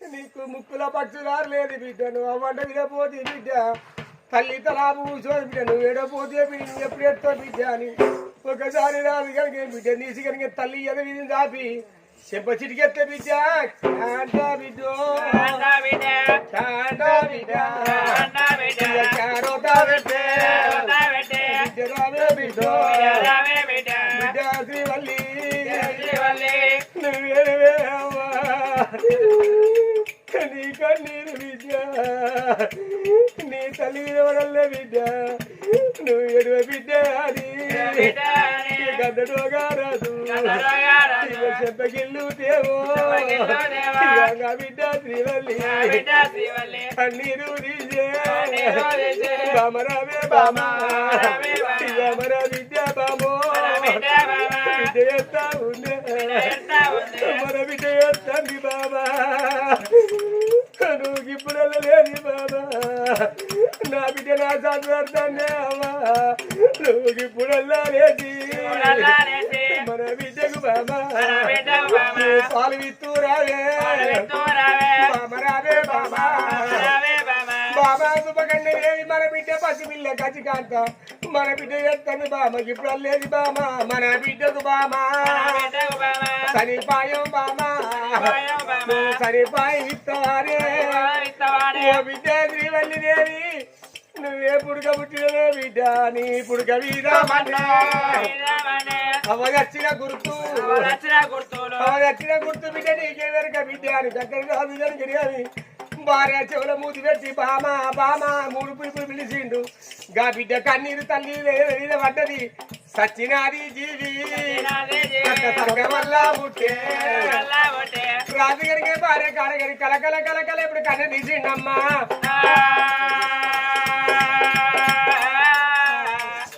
నీకు ముక్కుల పచ్చుదారు లేదు బిడ్డ నువ్వు అవ్వంట విడపోతే బిడ్డ. తల్లి తలా కూర్చోదు బిడ్డ నువ్వు ఎడపోతే నువ్వు ఎప్పుడు బిడ్డ అని. ఒకసారి రాదు కనుక బిడ్డ నీసి కనుక తల్లి ఎద విధి దాపి చెప్ప చిటికెత్తే బిడ్డ. కాంటా బిడ్డ. కాంటా బిడ్డ. పెట్టే బిడ్డ. రావే బిడ్డ. బిడ్డ శ్రీవల్లి. నువ్వేవే అమ్మా నీ కన్నీరు బిడ్డ నీ తల్లి వినవడల్లే బిడ్డ నువ్వు ఎడువ బిడ్డ అని గద్దడోగా రాదు. చెప్పగిల్లు ఇక బిడ్డ శ్రీవల్లి. కన్నీరు తీసే. బామరావే బామ. బామర బిడ్డ బామో. ఎత్తా ఉండే. మన ఎత్తండి బాబా నా బిడ్డ నా చదువుతానే అమ్మా. నువ్వు ఇప్పుడు లేచి మన బిడ్డకు బాబా. పాలు విత్తు రావే. పసిపిల్ల కచికాంత మన బిడ్డ ఎత్తండి బామకి ఇప్పుడు లేదు బామా మన బిడ్డకు బామా. సరిపాయం బామా. సరిపాయం ఓ బిడ్డ శ్రీవల్లి దేవి నువ్వే పుడక పుట్టినవే బిడ్డ నీ పుడక అవగచ్చిన గుర్తు. అవగచ్చిన గుర్తు బిడ్డ నీకే వెనక బిడ్డ అని దగ్గర జరిగిన అని భార్య చెవుల మూతి పెట్టి బామ బామ మూడు పిలుపులు పిలిచిండు. గా బిడ్డ కన్నీరు తల్లి పడ్డది సచ్చినాది జీవి. వల్ల పుట్టే. రాజుగారికి భార్య కాడగరి కలకల కలకల ఇప్పుడు కన్న తీసిండమ్మా.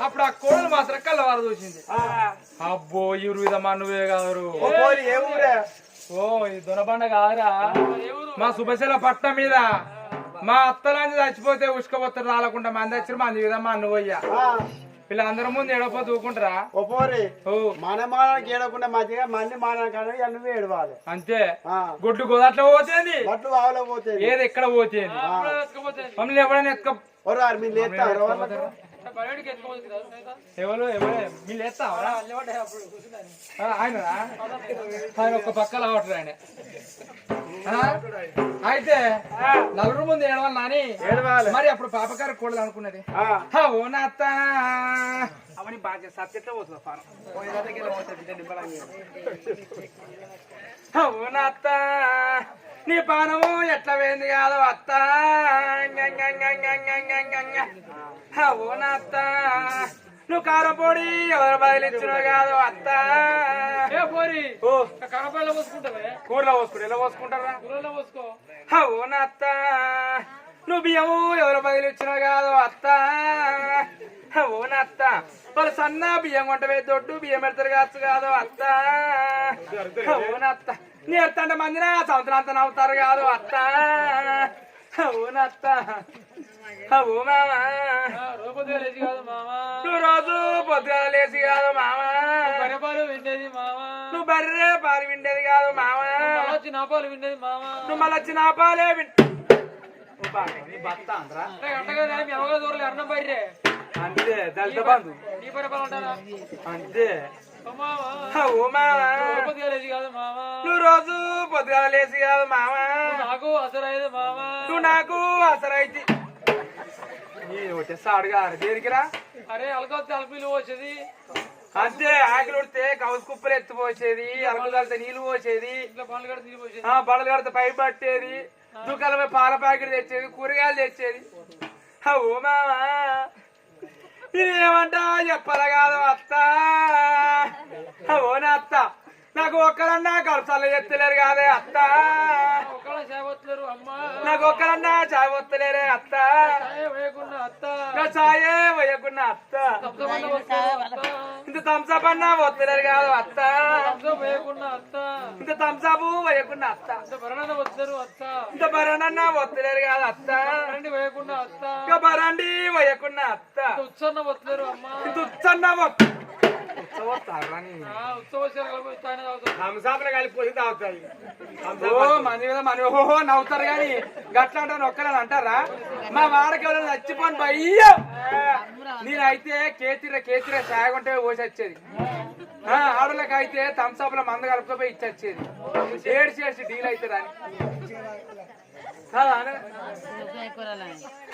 అప్పుడు ఆ కోడలు మాత్రం కళ్ళవారు చూసింది. అబ్బో ఇరు విధమా నువ్వే కాదు ఓ ఈ దొనబండ కాదురా. మా సుభశల పట్నం మీద మా అత్తలాంటి చచ్చిపోతే ఉసుకపోతారు రాలకుండా మంది వచ్చారు మంది విధమ్మా నువ్వయ్యా వీళ్ళందరూ ముందు ఒపోరి మన మానానికి ఏడకుండా మంచిగా మంది మానానికి అనేది నువ్వు ఏడవాలి. అంతే. గుడ్డు గోదాట్లో పోతేంది? బట్లు ఆవులో పోతే ఏది ఎక్కడ పోతేంది? మమ్మల్ని ఎత్తుక మీరు లేస్తారు ఎవరు ఎవరే ఆయన ఆయన ఒక పక్కల అవట్రు ఆయన? అయితే నలుగురు ముందు ఏడవాలి నాని ఏడవాలి. మరి అప్పుడు పాపకారు కూడదు అనుకున్నది హా, ఓ నా అత్త అవని బాగా సత్యత పోతుంది పానం హా, ఓ నా అత్త నీ పానము ఎట్లా పోయింది కాదు అత్త? అత్త? నువ్వు కారం పొడి ఎవరు బయలుచ్చినావు కాదు అత్త? కూరలో పోసుకుంటా ఎలా పోసుకుంటారా? ఊళ్ళో పోసుకో. అవును అత్త? నువ్వు బియ్యము ఎవరు బయలుచ్చినావు కాదు అత్త? అవును అత్త? వాళ్ళు సన్న బియ్యం కొంటవే దొడ్డు బియ్యం పెడతారు కాదు కాదు అత్త? అవును అత్త నీ ఎత్తంటే మందిన సంవత్సరం అంతా నవ్వుతారు కాదు అత్త. అవును అత్త. అవు మామ. నువ్వు రోజు పొద్దుగా లేచి కాదు మామ. పరపాలు విండేది మామ. నువ్వు బర్రె పాలు విండేది కాదు మామ. వచ్చి నా పాలు విండేది మామ. నువ్వు మళ్ళీ వచ్చి నా పాలే విన్ అంటగా మీ అవగా దూరలే అన్నం బయరే అంతే దళిత బంధు. నీ అంతే. ఓ మామ నువ్వు రోజు పొద్దుగా లేచి కాదు మామ నాకు అసలు మామ నువ్వు నాకు సాడు గారు దేనికిరా అరే అలకొత్త అల్పీలు వచ్చేది అంతే ఆకలి ఉడితే కౌసు కుప్పలు ఎత్తిపోసేది అరకు కలితే నీళ్ళు పోసేది బడలు కడితే పై పట్టేది దుకాణం పాల ప్యాకెట్ తెచ్చేది కూరగాయలు తెచ్చేది. ఓ మామా నేనేమంటా చెప్పాల కాదు అత్త. అవునా అత్త? నాకు ఒక్కరన్నా కలసాలు ఎత్తలేరు కాదే అత్త. నాకు ఒక్కరన్నా చాయ్ వస్తలేరే అత్త. చాయ వేయకున్న అత్త. ఇంత థమ్సప్ అన్నా వస్తలేరు కాదు అత్త. ఇంత థమ్సప్ వేయకున్న అత్త. ఇంత బరణన్నా వస్తలేరు కాదు అత్త. ఇంకా బరండి వేయకున్న అత్త. ఇంత ఉత్సన్న వస్తారు అమ్మ. ఇంత ఉచ్చన్న తాగరాని. హంసాపులు కలిపిపోయి తాగుతాయి. ఓ మంది మీద మన ఓహో నవ్వుతారు గాని గట్లా అంటారు ఒక్కలని అంటారా? మా వాడకి ఎవరైనా చచ్చిపోను భయ్యో! నేనైతే కేతిర కేతిర సాగుంటే పోసి వచ్చేది. ఆ, ఆడోళ్ళకి అయితే థమ్స్అప్ల మంద కలుపుకపోయి ఇచ్చి వచ్చేది ఏడ్చి ఏడ్చి డీల్ అవుతుంది అని?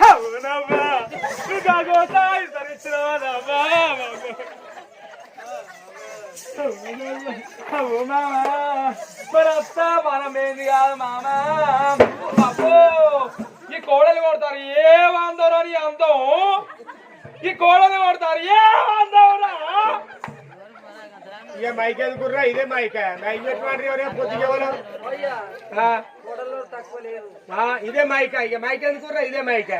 అవునవ్వా అవ్వు మామా మరి అత్త కాదు మామా అబ్బో ఈ కోడలు కొడతారు ఏ అందరూ అని అందం ఈ కోడలు కొడతారు ఏ అందరా ఇక మైక్ ఎందుకుర్రా ఇదే మైక్. మైక్ పెట్టుకోండి ఎవరే? పొద్దుకి ఎవరు? ఆ. ఆ, ఇదే మైక్. ఇక మైక్ ఎందుకుర్రా ఇదే మైక్.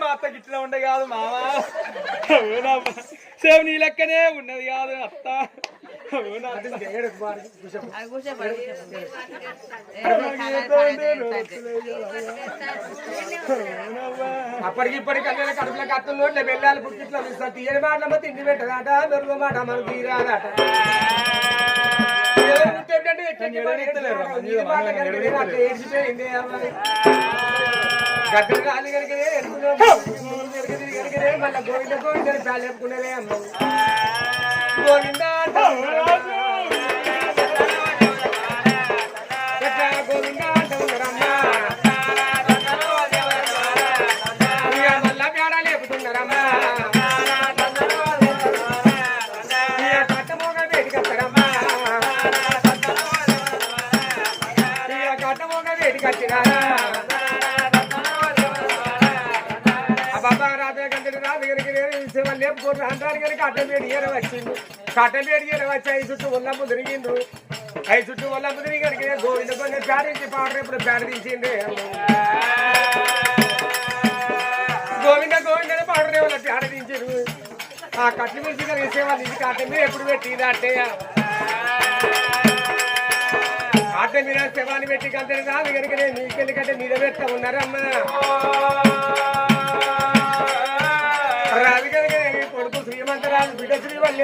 మా అత్త గిట్ల ఉండే కాదు మామా సేమ్ నీ లెక్కనే ఉన్నది కాదు అత్త అవునా. అప్పటికి ఇప్పటికి కన్నా కడుపుల కత్తులు నోట్ల వెళ్ళాలి పుట్టిట్లో ఇస్తా తీయని మాటలమ్మ తిండి పెట్టదాట మెరుగు మాట మనకు తీరాదట ఏడ్చిపోయింది. గడ్డలు కాలి మళ్ళా గోవింద గోవిందని పేలు చెప్పుకునేదే అమ్మ గోవింద సేవలు అంటారు కనుక కట్టబేడి ఏర వచ్చింది. కట్టబేడి ఏర వచ్చి ఐదు చుట్టూ ఉల్లమ్మ తిరిగిండ్రు. ఐదు చుట్టూ ఉల్లమ్మ తిరిగి కనుక గోవింద కొంచెం పేడించి పాడరు ఇప్పుడు పేడ గోవింద గోవిందని పాడరే వాళ్ళ ప్యాడించారు ఆ కట్లు మించి కలిగి ఇది కట్ట మీద ఎప్పుడు పెట్టింది అంటే? కట్ట మీద పెట్టి కంటే రాదు కనుక నీకెళ్ళి మీద పెట్ట ఉన్నారమ్మా.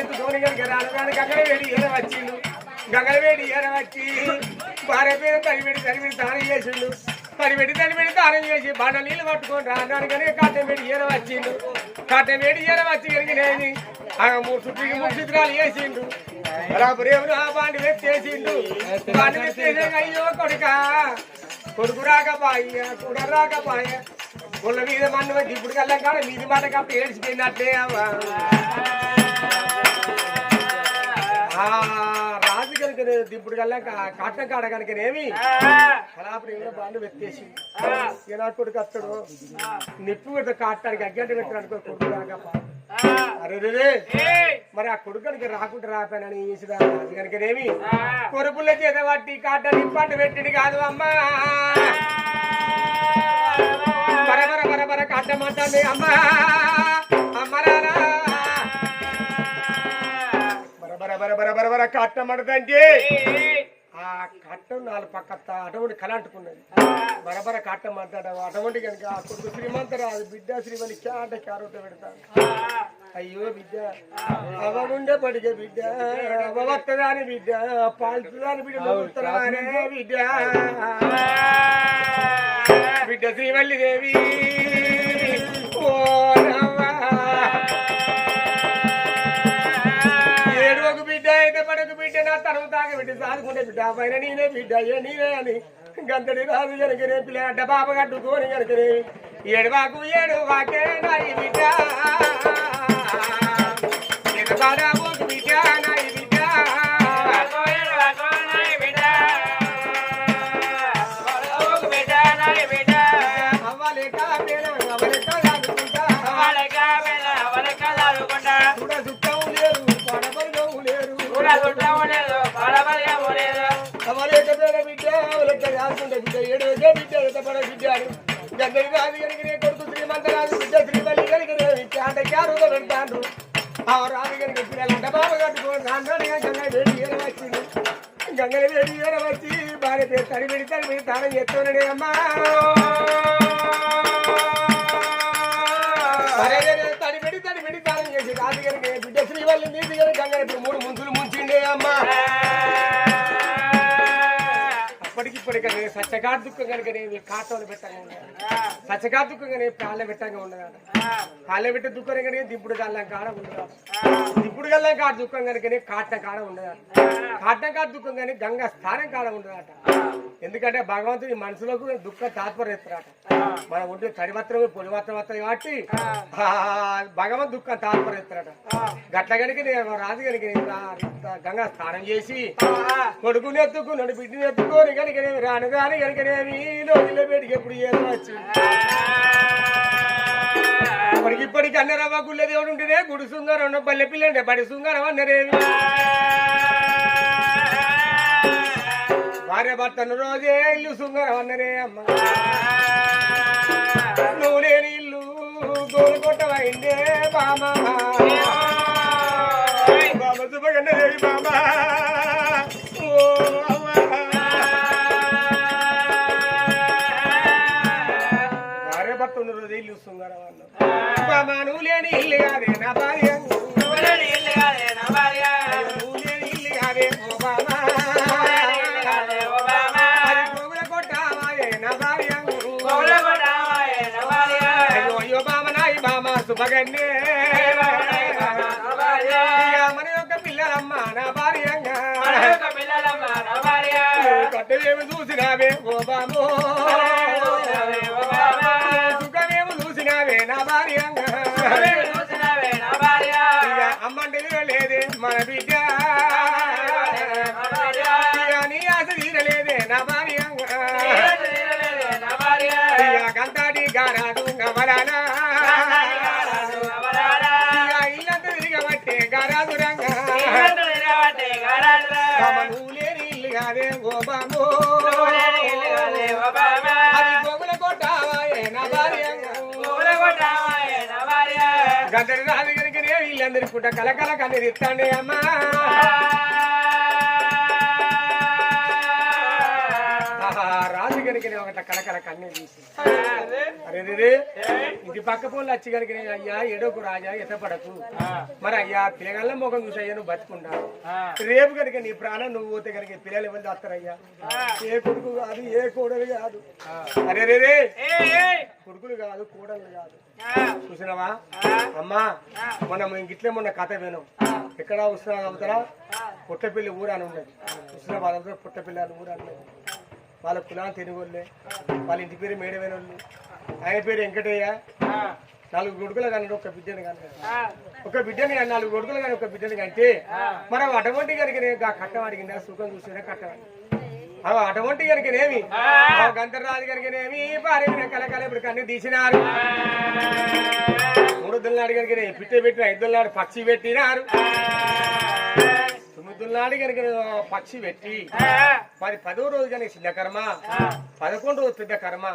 ఎత్తు ధోని కనుక రాను కానీ వచ్చిండు. గంగలవేడి ఈయన వచ్చి భార్య పేరు తడిపెడి తడిపెడి దానం చేసిండు. తడిపెడి తడిపెడి దానం చేసి బండ నీళ్ళు పట్టుకొని రాను కానీ కాటం వేడి వచ్చిండు. కాటం ఈయన వచ్చి కరిగినేది ఆ మూడు చుట్టూ మూడు చిత్రాలు వేసిండు. రేపు ఆ బాండి వెత్తేసిండు. బాండి వెత్తేసే అయ్యో కొడుక కొడుకు రాకపాయ కూడా రాకపాయ. ఒళ్ళ మీద మన్ను ఇప్పుడు కల్లా కాడ మీది మాట కాబట్టి ఏడ్చిపోయినట్లే అవ్వ. రాజు కనుక దిప్పుడు కల్లా కట్నం కాడ కనుకనేమి కళాపురి బాండు పెట్టేసి నా కొడుకు అత్తడు నిప్పు పెడితే కాటానికి అగ్గంట పెట్టాడు అనుకో కొడుకు అరే. మరి ఆ కొడుకు కనుక రాకుండా రాపానని ఈసుడా రాజు కనుకనేమి కొరుపుల చేత పట్టి కాట నిప్పంట పెట్టింది కాదు అమ్మా. బర బర బర బర కట్టమంటుంది అమ్మా. బర బర కట్టమంటుందంటే ఆ కట్టం నాలుగు పక్క అటువంటి కళ అంటుకున్నది బరబర కట్టమంటాడు అటువంటి కనుక ఆ కొడుకు శ్రీమంతరాజు బిడ్డ శ్రీమణి క్యాంట క్యారోట పెడతాను అయ్యో బిడ్డ. అవనుండే పడిగే బిడ్డ. అవత్తదాని బిడ్డ. పాల్తుదాని బిడ్డ. బిడ్డ. బిడ్డ శ్రీవల్లి దేవి ఓ తరం తాగ బిడ్డ సాదుకుంటే బిడ్డ పైన నేనే బిడ్డ అయ్యే నేనే అని గంతడి రాదు కనుకనే పిల్ల అడ్డ బాబ కట్టుకోని కనుకనే ఏడువాకు ఏడు వాకే నాయి బిడ్డ. ఏడు బిడ్డ నాయి అవలేక రాసుకుంటే బిడ్డ ఏడు వచ్చే బిడ్డ ఎంత పడ బిడ్డ అని గందరి రాజు కనుక కొడుకు శ్రీమంత రాజు బిడ్డ శ్రీవల్లి కనుక అంటే క్యారు మొదలు ఆ రాజు గారికి పిల్లలంట బాబు కట్టుకోండి అన్నాడు గంగ వేడి ఏర వచ్చింది గంగల వేడి ఏర వచ్చి భార్య పేరు తడి పెడి తడి పెడి తానం చేస్తున్నాడే అమ్మా తడి పెడి తడి పెడి తాను చేసి రాజు గారికి బిడ్డ శ్రీవల్లి నీతి గారి గంగ ఇప్పుడు మూడు ముందులు ముంచిండే అమ్మా అప్పటికి ఇప్పటికనే సత్యగాడు దుఃఖం కనుక నేను కాటోలు పెట్టంగా ఉండదు సత్యగాడు దుఃఖం కానీ కాళ్ళ పెట్టంగా ఉండదు కాళ్ళ పెట్టి దుఃఖం కనుక దిప్పుడు గల్లం కాడ ఉండదు దిప్పుడు గల్లం కాడ దుఃఖం కనుకనే కాటం కాడ ఉండదు కాటం కాడ దుఃఖం కానీ గంగ స్థానం కాడ ఉండదట ఎందుకంటే భగవంతుని మనసులోకి దుఃఖం తాత్పర్యం ఎత్తారట మన ఒంటి తడి మాత్రమే పొడి మాత్రం వస్తాయి కాబట్టి భగవంతు దుఃఖం తాత్పర్యం ఎత్తారట గట్ల కనుక నేను రాజు కనుక నేను గంగా స్నానం చేసి కొడుకుని ఎత్తుకున్నాడు బిడ్డని ఎత్తుకొని కనుకనేమి రాను కానీ కనుకనేమి లోకిలో పెట్టి ఎప్పుడు ఏదవచ్చు ఇప్పటికి ఇప్పటికి అన్నరవ్వ గుళ్ళ దేవుడు ఉంటేనే గుడి సుంగారం ఉన్న పల్లె పిల్లంటే బడి సుంగారం అన్నరేమి భార్య భర్తను రోజే ఇల్లు సుంగారం అన్నరే అమ్మ. నువ్వు లేని ఇల్లు గోలు కొట్టవైందే బామా. బామ శుభగన్నదేవి బామా. అన్న బామా నువ్వు లేని ఇల్లు కాదే నా భార్య. నువ్వు లేని ఇల్లు కాదే ఓ మన యొక్క పిల్లలమ్మ నా భార్యంగా కట్టవేమి చూసినావే? ఓ గద్దరి రాజు కనుక వీళ్ళందరి పుట్ట కలకల కన్నీరు అమ్మా. కనుక ఒకట కలకల తీసి. అరే ఇది పక్క పోలు వచ్చి కనుక అయ్యా ఎడోకు రాజా ఎత్తపడకు. మరి అయ్యా పిల్లగల్ల ముఖం చూసి అయ్యా నువ్వు బతుకున్నావు రేపు కనుక నీ ప్రాణం నువ్వు పోతే కనుక పిల్లలు ఎవరు చేస్తారయ్యా ఏ కొడుకు కాదు ఏ కోడలు కాదు. అరే రే రే. కొడుకులు కాదు కోడలు కాదు. చూసినావా? అమ్మా మనం ఇంకిట్లే మొన్న కథ వినం. ఎక్కడ ఉష్ణా అవుతారా పుట్టపల్లి ఊరు అని ఉన్నది. వాళ్ళంతా పుట్టపల్లి అని ఊరు అన్నది వాళ్ళ కులాన్ని తెలుగోళ్ళే వాళ్ళ ఇంటి పేరు మేడమైన వాళ్ళు ఆయన పేరు వెంకటయ్య. నాలుగు కొడుకులు కానీ ఒక బిడ్డని కానీ. ఒక బిడ్డని కానీ నాలుగు కొడుకులు కానీ ఒక బిడ్డని కంటే మనం అటువంటి నేను ఆ కట్టం అడిగిందా? సుఖం చూసినా కట్టం అటువంటి కనుకనేమి గంధర్రాజు కనుకనేమి భార్య కలకల ఇప్పుడు కన్ను తీసినారు. మూడు దుల్లాడు కనుక పిట్ట పెట్టిన ఐదు దుల్లాడు పక్షి పెట్టినారు. దుల్లాడు కనుక పక్షి పెట్టి పది పదో రోజు కనుక చిన్న కర్మ పదకొండు రోజు పెద్ద కర్మ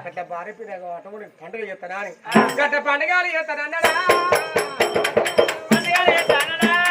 అట్లా భార్య పిల్ల అటువంటి పండుగ చేస్తారా అని. గట్ట పండుగలు చేస్తారన్నాడా సీతారామల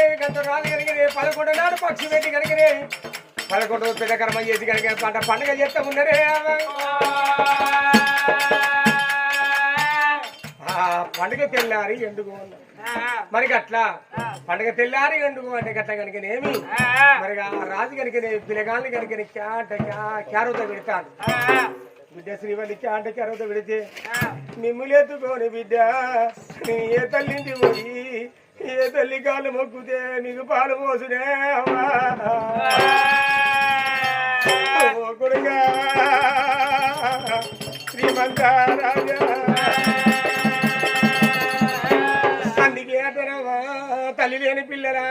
అటువంటి రాళ్ళు గత పదకొండు నాడు పక్షి పెట్టి కనుకనే పదకొండు పెద్ద కర్మ చేసి కనుక పంట పండుగ చేస్తా ఉన్నారే పండుగ తెల్లారి ఎందుకు మరి అట్లా పండుగ తెల్లారి ఎందుకు అంటే గట్ల కనుకనేమి మరి రాజు కనుకనే పిల్లగాళ్ళు కనుకనే క్యాంట క్యారోతో పెడతాను బిడ్డ శ్రీవల్లి క్యాంట క్యారోతో పెడితే నిమ్ములెత్తుకోని బిడ్డ నీ ఏ తల్లింటి పోయి ఏ తల్లి కాలు మొక్కుతే నీకు పాలు పోసునే అమ్మా. శ్రీమంత రాజా అందుకే అంటారమ్మా తల్లి లేని పిల్లరా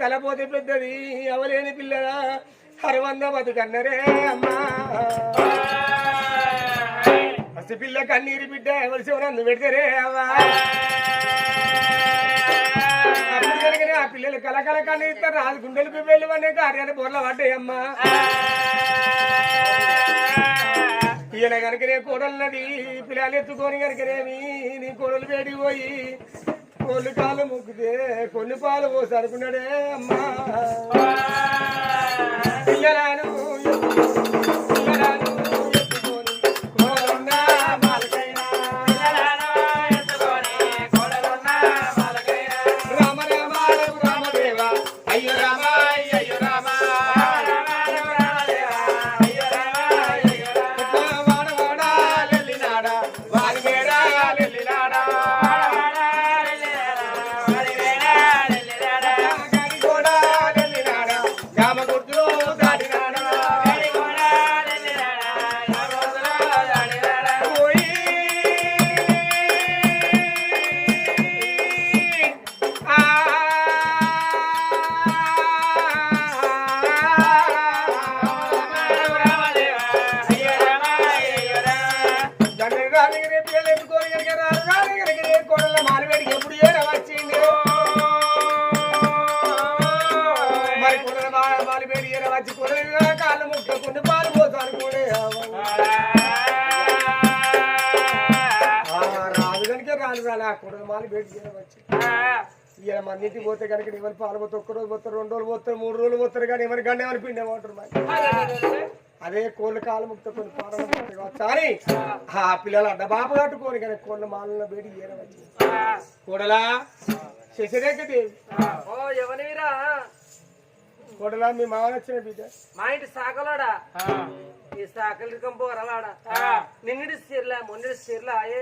తలపోతే పెద్దది అవలేని పిల్లరా హరవంద బతుకన్నరే అమ్మా. పసిపిల్ల కన్నీరు బిడ్డ ఎవరి శివనందు పెడతారే అవ్వా. ఆ పిల్లలు కలకల కానీ ఇస్తారు. రాదు గుండెలు వెళ్ళి అనే కార్యాన్ని బోర్ల పడ్డాయమ్మా ఈయన కనుకనే కోడలున్నది పిల్లలు ఎత్తుకొని కనుకనేమి నీ కోడలు వేడికి పోయి కోళ్ళు కాలు ముగ్గితే కొన్ని పాలు పోసడుకున్నాడే అమ్మా. పిల్లలను Have a రాను రాలే ఆ కోడల మాలవేడి ఏడ వచ్చి. ఇవాళ మన ఇంటికి పోతే కనుక ఎవరు పాలు పోతే ఒక్క రోజు పోతారు రెండు రోజులు పోతారు మూడు రోజులు పోతారు కానీ ఎవరి గంట ఎవరి పిండి ఏమంటారు అదే కోళ్ళ కాలు ముక్త కొన్ని వచ్చాని ఆ పిల్లలు అడ్డ బాప కట్టుకోని కానీ కోళ్ళ మాలన వేడి ఏరవచ్చు కోడలా శశిరేఖ దేవి. కోడలా మీ మామ వచ్చిన బిడ్డ. మా ఇంటి సాకలాడా? ఈ సాకలి కంపోరలాడా నిన్నటి సిర్లా మొన్నటి సిర్లా అయ్యే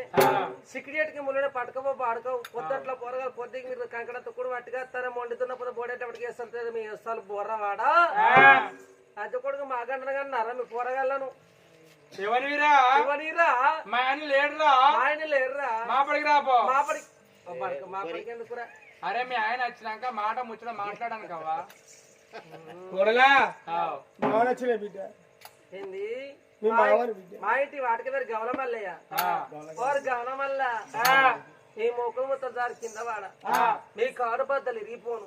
సిక్కిడేటికి ముల్లడ పట్టుకపో పాడుకో పొద్దుట్లో పొరగా పొద్దుకి మీరు కంకణ తుక్కుడు పట్టుగా తన మొండుతున్న పొద్దు బోడేటప్పటికి వేస్తారు మీ వేస్తారు బొర్రవాడా? అది కొడుకు మా గంటన కన్నారా మీ పోరగాళ్ళను. ఎవరివిరా ఎవరిరా మా ఆయన లేడురా. ఆయన లేరురా మాపడికి రాపో మాపడి ఓ పడక మాపడికి ఎందుకురా? అరే మీ ఆయన వచ్చినాక మాట ముచ్చట మాట్లాడాను వచ్చిన బిడ్డ. ఏంది? మీ ఇంటి వాటికి పేరు గవనమల్లయ్య ఓరు గవనమల్ల మీ మొత్తం దారి కింద వాడ. మీ కాడు బద్దలు ఇరిగిపోను.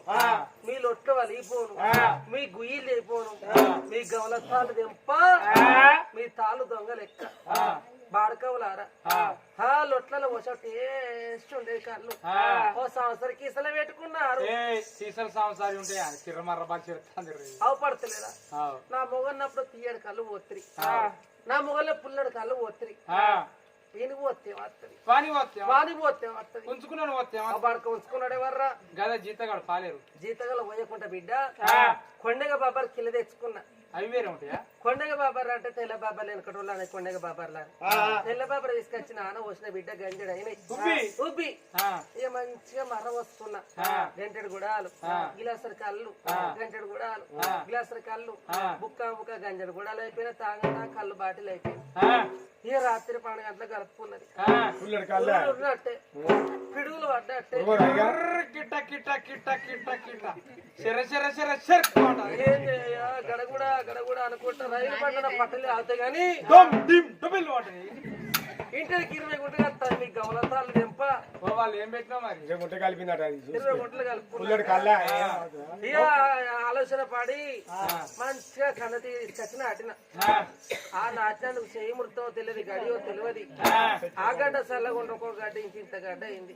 మీ లొట్లు వలిగిపోను. మీ గుయ్యిలు అయిపోను మీ గవల తాళ్ళు దెంప మీ తాళ్ళు దొంగ లెక్క. బాడకవులారా? ఆ. లొట్లలో వచ్చా టేస్ట్ ఉండే కళ్ళు. ఓ సంవత్సరం కీసలు పెట్టుకున్నారు. ఏ సీసల సంవత్సరాలు ఉంటాయి. అది చిర్రమర్ర బాగా చిరుతుంది అవు పడతలేదా? నా మొగన్నప్పుడు తీయడు కళ్ళు పోత్రి. నా మొగల్లో పుల్లడు కళ్ళు వస్తుంది పోతే వస్తుంది ఉంచుకున్నాను పోతే ఆ బడక ఉంచుకున్నాడు ఎవర్రా? గద జీతగాడు పాలేరు. జీతగల పోయకుండా బిడ్డ? కొండగ బాబార్ కింద తెచ్చుకున్నా. అవి వేరే ఉంటాయా? కొండగ బాబార్ అంటే తెల్ల బాబార్ వెనకటోళ్ళు అనే కొండగ బాబార్ తెల్ల బాబార్ తీసుకొచ్చి నాన్న వచ్చిన బిడ్డ గంజడు అయినాయి. ఉబ్బి? ఇక మంచిగా మర్ర వస్తున్నా. గంటెడు గుడాలు గిలాసరి కళ్ళు. గంటెడు గుడాలు గిలాసరి కళ్ళు. బుక్క బుక్క గంజడు గుడాలు అయిపోయినా తాగతా కళ్ళు బాటిల్ అయిపోయింది ఆ, ఇక రాత్రి పన్నెండు గంటలకు కలుపుకున్నది. ఆ. పుల్లడి కళ్ళ. ఉన్నట్టే. పిడుగులు పడ్డట్టే. కిట్ట కిట్ట కిట్ట కిట్ట కిట్ట. శర శర శర శర. ఏం చేయ గడగుడ గడగుడ అనుకుంటా రైలు పట్టిన పట్టలే అవుతాయి కానీ ఇంటికి ఇరవై గుంటలు కలుపుతారు మీ గమలతాలు దెంప ఓ వాళ్ళు ఏం మరి? ఇదే ముట్ట కలిపిందట. ఇరవై గుంటలు ఇక ఆలోచన పడి మంచిగా కన్న తీసుకొచ్చిన అటిన ఆ, ఆ నాటినందుకు చేయి ముడతో తెలియదు గడియో తెలియదు. ఆ. గడ్డ చల్లగా ఉండి ఒక్కొక్క గడ్డ ఇంక ఇంత గడ్డ అయింది.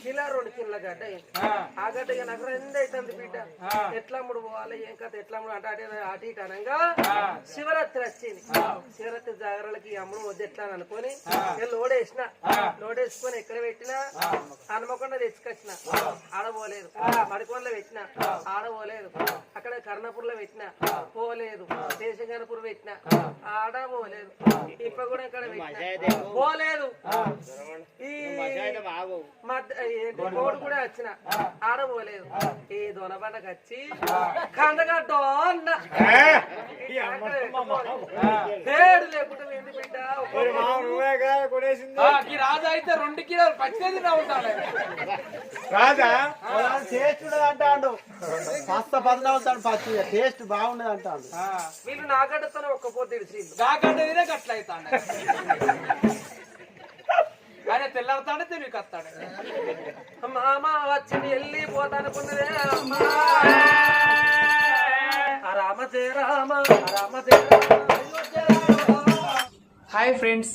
కిలో రెండు కిలో గడ్డ అయింది. ఆ. గడ్డ ఇక నాకు రెండు అవుతుంది బిడ్డ. ఎట్లా అమ్ముడు పోవాలి ఏం కథ ఎట్లా అమ్ముడు అంటే అటు ఇటు అనగా శివరాత్రి వచ్చింది. శివరాత్రి జాగరాలకి ఈ అమ్ముడు వద్దు ఎట్లా అని అనుకొని లోడ్ వేసిన. లోడ్ వేసుకొని ఎక్కడ పెట్టినా హనుమకొండ తెచ్చుకొచ్చిన ఆడపోలేదు మడికొండలో పెట్టిన. ఆడపోలేదు అక్కడ కర్ణపూర్లో పెట్టిన. పోలేదు. దేశగనపూర్ పెట్టిన. ఆడ పోలేదు. ఇప్ప కూడా ఇక్కడ పెట్టిన? పోలేదు. ఈ కోడి కూడా వచ్చిన. ఆడ పోలేదు. ఈ దొనబండకు వచ్చి తేడు లేకుండా బిడ్డ? ఈ రాజు అయితే రెండు కిలోలు పచ్చేది ఉంటాడు. రాజా? టేస్ట్ ఉండదు అంటాడు. పస్త పదనవుతాడు పచ్చి. టేస్ట్ బాగుండదు అంటాడు. ఆ, వీళ్ళు నాగడ్డతోనే ఒక్క పోతే కాకంటే ఇదే గట్ల అవుతాడు ఆయన తెల్లారుతాడే తెలివి కత్తాడు. మామ వచ్చి వెళ్ళిపోతానుకున్నదే అమ్మా. ఆ రామ జయ రామ ఆ రామ జయ రామ. Hi friends.